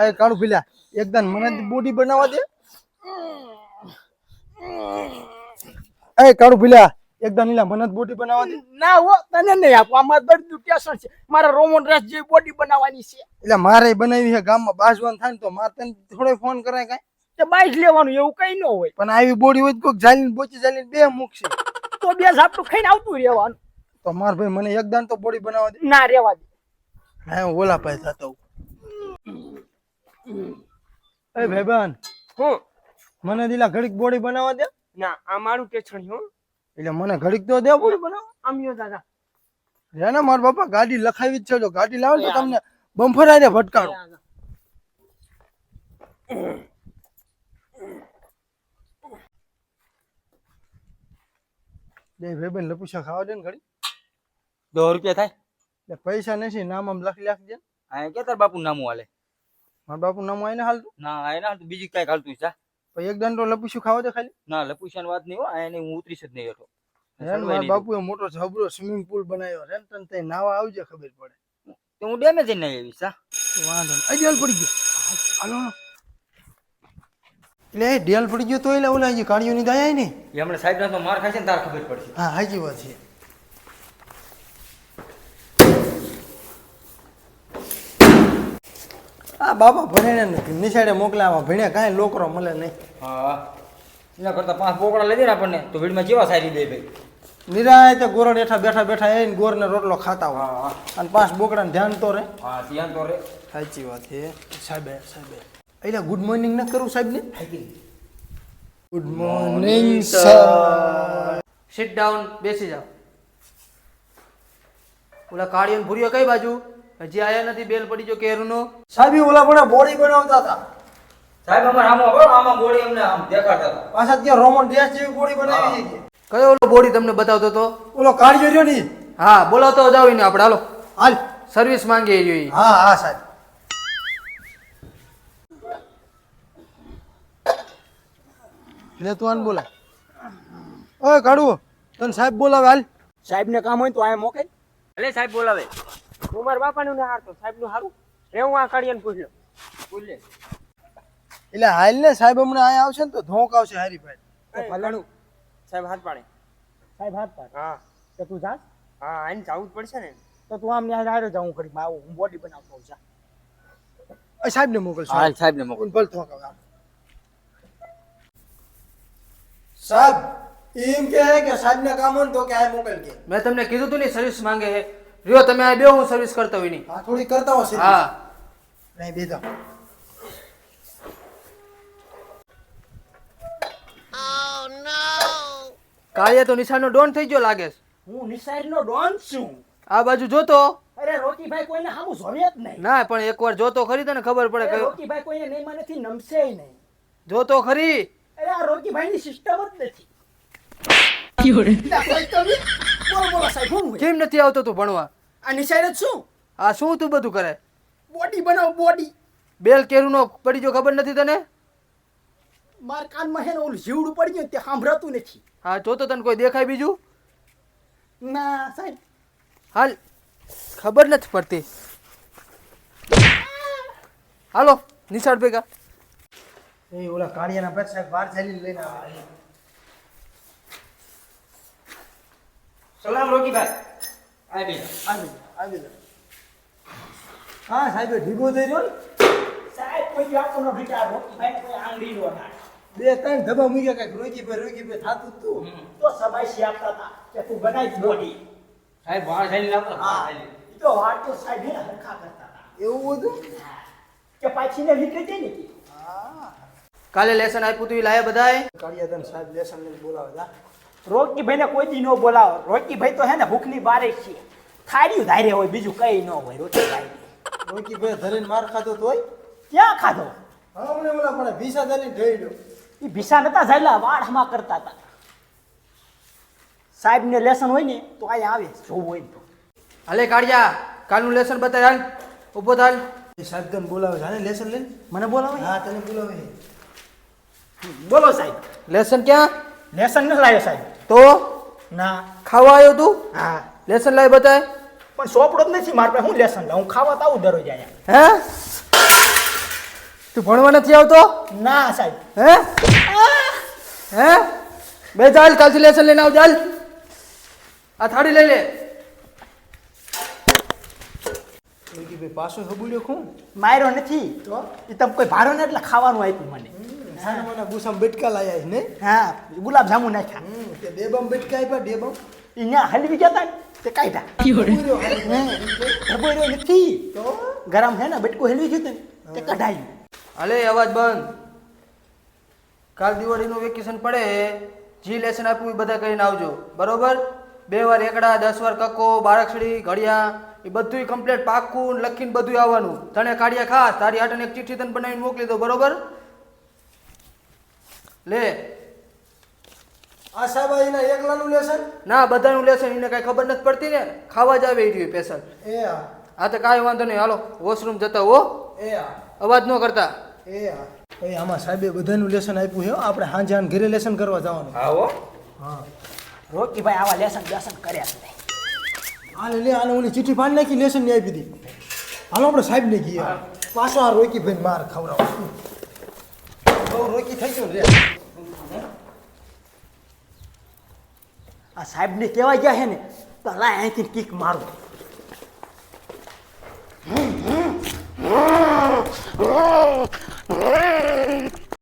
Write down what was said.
એ કાળું ભીલા એકદમ મને બોડી બનાવવા દે. એ કાળું ભીલા એકદમ નીલા મને બોડી બનાવવા દે. ના હો તને નહીં આપો. મારે બધું કેસર છે. મારે રોમન રસ જેવી બોડી બનાવવાની છે. એટલે મારે બનાવી છે ગામમાં બાજવાન થાય ને તો મારે તને થોડો ફોન કરાય કાંઈ. તે બાઈક લેવાનું એવું કઈ ન હોય. પણ આવી બોડી હોય તો કોઈક જાલીને બોચી જાલીને બે મૂકશે તો બે ઝાપટું ખાઈને આવતું રહેવાનું. તો માર ભાઈ મને એકદમ તો બોડી બનાવવા દે. ના રહેવા દે. હા ઓલા પાસે થતો એ ભાઈબંધ હું? મને દીલા ઘડીક બોડી બનાવવા દે. ના આ મારું ટેન્શન હું. એટલે મને ઘડીક તો દે બોડી બનાવવા. આમ્યો દાદા. રે ને મારા બાપા ગાડી લખાવી જ છે. જો ગાડી લાવે તો તમને બમ્ફર આઈને ભટકાડો દે ભાઈબંધ લપુસા ખાવા દે ને ઘડી દો રૂપિયા થાય? એટલે પૈસા નથી નામ આમ લખી લાખજે આ કે તાર બાપુ નામું હાલે? મારા બાપુ નામ આઈને હાલતું? ના આઈને હાલતું. બીજી કઈ હાલતું છે પછી એક દંડો લપુસ્યું ખાવા દે ખાલી? ના લપુશાની વાત નહીં હો આને હું ઉતરીશ જ નહીં હતો મારા બાપુએ મોટો જબરો સ્વિમિંગ પુલ બનાવ્યો છે તને તઈ નાવા આવજે ખબર પડે. તો હું ડેમેજ નહીં આવી સા વાંધો નહીં. ડેલ પડી ગયો. હાલો. એટલે ડેલ પડી ગયો તો એટલે ઓલા કાળીઓની દયા ને એ હમણાં સાહેબ તો માર ખાશે ને તાર ખબર પડશે. હા હાજી વાત છે. આ બાપા ભણે ને નિશાળે મોકલાવા ભણ્યા કાંઈ લોકરો મળે નહીં. હા. એના કરતા પાંચ બોકડા લઈ દે ને આપણને તો ભીડમાં કેવા સારી દે ભાઈ? નિરાયતે ગોરણ હેઠા બેઠા બેઠા એને ગોરને રોટલો ખાતા હોય. અને પાંચ બોકડાને ધ્યાન તો રે. હા ધ્યાન તો રે. સાચી વાત છે. સાહેબે સાહેબે. એટલે ગુડ મોર્નિંગ ન કરું સાહેબ ને good morning sir sit down બેસી જાઓ. ઓલા કાળિયન ભૂરિયો કઈ બાજુ? હજી આયા નથી બેલ પડી જો કેરનો. સાહેબ ઓલા પણ બોડી બનાવતા હતા. સાહેબ અમાર આમાં બરો આમાં બોડી અમને આમ દેખાડતા હતા. પાછા ત્યાં રોમન ડેસ જેવી બોડી બનાવી છે કયો ઓલો બોડી તમને બતાવતો તો ઓલો કાળિયો રહ્યો ની હા બોલાવતો જાવ ને આપણે હાલો. હાલ. સર્વિસ માંગે એ હા હા સાહેબ. એટલે તું આને બોલા ઓય કાઢું તને સાહેબ બોલાવે હાલ. સાહેબ ને કામ હોય તો આ મોકે અલે સાહેબ બોલાવે. હું મારા બાપાનું ને હારતો સાહેબનું હારું. રે હું આ કાઢીને પૂછ લો પૂછ લે. એટલે હાલ ને સાહેબ હમણાં અહીંયા આવશે ને તો ધોક આવશે હારી ભાઈ તો ભલાનું સાહેબ હાથ પાડે. સાહેબ હાથ પાડે? હા. તો તું જા હા આને જવું જ પડશે ને. તો તું આમ ન્યાય રાડો જાઉં કરી આવું હું બોડી બનાવતો હોઉં જા. એ સાહેબ ને મોકલ હા સાહેબ ને મોકલ. ભલ ધોક આવે સાહેબ એમ કહે કે સાહેબ ને કામ હોય ને તો કે આ મોકલ કે. મેં તમને કીધું તું ને સર્વિસ માંગે હે રહ્યો તમે આ બે હું સર્વિસ કરતો હોય નહીં. હા થોડી કરતા હો હા. નહીં બેદા કાળિયા તો નિશાળનો ડોન થઈ ગયો લાગે છે. હું નિસાર નો ડોન છું. આ બાજુ જોતો. અરે રોકીભાઈ કોઈને સામું જોવે જ નહીં. ના પણ એકવાર જોતો ખરી તને ખબર પડે કે કયો રોકીભાઈ કોઈને નહીં માનેથી નમશે નહીં. જોતો ખરી. અરે આ રોકીભાઈ ની સિસ્ટમ જ નથી. બોલો બોલો સાહેબ હું કેમ નથી આવતો તું ભણવા? આ નિશાયરત જ શું આ શું તું બધું કરે? બોડી બનાવ બોડી. બેલ કેરુનો પડી જો ખબર નથી તને? માર કાનમાં હે ને ઓલું જીવડું પડી ગયું તે સાંભળતું નથી. હા જોતો તને કોઈ દેખાય બીજું? ના સાહેબ. હાલ ખબર નથી પડતી. હાલો નિશાળ ભેગા. એ ઓલા કાળિયાના સાહેબ બહાર ચાલી લઈને આવે સલામ રોકીભાઈ આ બે આવી આવી હા સાહેબ ઢીગો થઈ રહ્યો ને? સાહેબ કોઈ આપણો વિચાર રોકીભાઈ કોઈ આંગળી નો ના. બે ત્રણ ધબા મૂક્યા કંઈક. રોકી ભાઈ રોકી ભાઈ થાતું તું. તો સબાઈ આપતા હતા કે તું બનાવી બોડી સાહેબ વાળ જઈને લાવતો હા. તો વાત તો સાહેબ હે હરખા કરતા હતા. એવું બધું? કે પાછી ને લીધે છે ને હા. કાલે લેસન આપ્યું તું લાયા બધાય કાળિયા તને સાહેબ લેસન લઈને બોલાવે જા રોકીભાઈ ને કોઈ દી ન બોલાવો. રોકીભાઈ તો હે ને ભૂખની બારે છે થાળ્યું ધારે હોય બીજું કઈ ન હોય રોકીભાઈ રોકી ભાઈ ધરીને માર ખાધો તોય? ક્યાં ખાધો? હમણે ઓલા પણ ભીસા ધરીને ઢળી લ્યો એ ભીસા નતા ઝાયલા વાળ હમા કરતા હતા. સાહેબ ને લેસન હોય ને તો અહીંયા આવે જોવું હોય ને તો. હાલે કાઢ્યા કાલનું લેસન બતાય હાલ ઊભો થાલ. એ સાહેબ તને બોલાવે છે હાલે લેસન લઈને? મને બોલાવે? હા તને બોલાવે. બોલો સાહેબ. લેસન ક્યાં? લેસન ન લાવ્યો સાહેબ. તો? ના. ખાવા આવ્યો તું? હા. લેસન લાવી બતાય પણ સોપડો જ નથી મારે પાસે હું લેસન લાવું? ખાવા તો આવું દરરોજ અહીંયા. હે? તું ભણવા નથી આવતો? ના સાહેબ. હે? હે? બે ચાલ કાલથી લેસન લઈને આવ ચાલ આ થાળી લઈ લે. ભાઈ પાછું હબુલ્યો ખું માર્યો નથી. તો? એ તમે કોઈ ભારો ને એટલે ખાવાનું આપ્યું મને. નાના ગુસામ બેટકા લાયા છે ને? હા. ગુલાબ જાંબુ નાખ્યા. તે બે બમ બેટકા આપ્યા બે બમ એ હલવી ગયા તા તે કાઢ્યા. ઢબોર્યો નથી. તો? ગરમ હે ને બટકું હલવી ગયું તું કઢાયું. અવાજ બંધ. કાલ દિવાળીનું વેકેશન પડે જી લેસન આપ્યું એ બધા કરીને આવજો. બરોબર? બે વાર એકડા દસ વાર કક્કો બારાક્ષડી ઘડિયા એ બધું કમ્પ્લીટ પાકું લખીને બધું આવવાનું. તને કાઢ્યા ખાસ તારી હાટને એક ચિઠ્ઠી તને બનાવીને મોકલી દો બરોબર? લે. આ સાહેબ એના એકલાનું લેસન ના બધાનું લેસન એને કાંઈ ખબર નથી પડતી ને. ખાવા જ આવે રહ્યું પેશલ એ આ. હા તો કાંઈ વાંધો નહીં. હાલો વોશરૂમ જતા હો. એ આ. અવાજ ન કરતા. એ આ. એ આમાં સાહેબે બધાનું લેસન આપ્યું છે આપણે હાંજે આને ઘરે લેસન કરવા જવાનું. હા હો. હા. રોકી ભાઈ આવા લેસન બેસન કર્યા જ નહીં. આને લે આને ઓલી ચિઠ્ઠી ફાડી નાખી લેસનની આપી દીધી. હાલો આપણે સાહેબ ને ગયા પાછો આ રોકી ભાઈ માર ખવડાવો. બહુ રોકી થઈ ગયો આ સાહેબ ને કહેવા ગયા છે ને લાય અહીંથી કિક મારું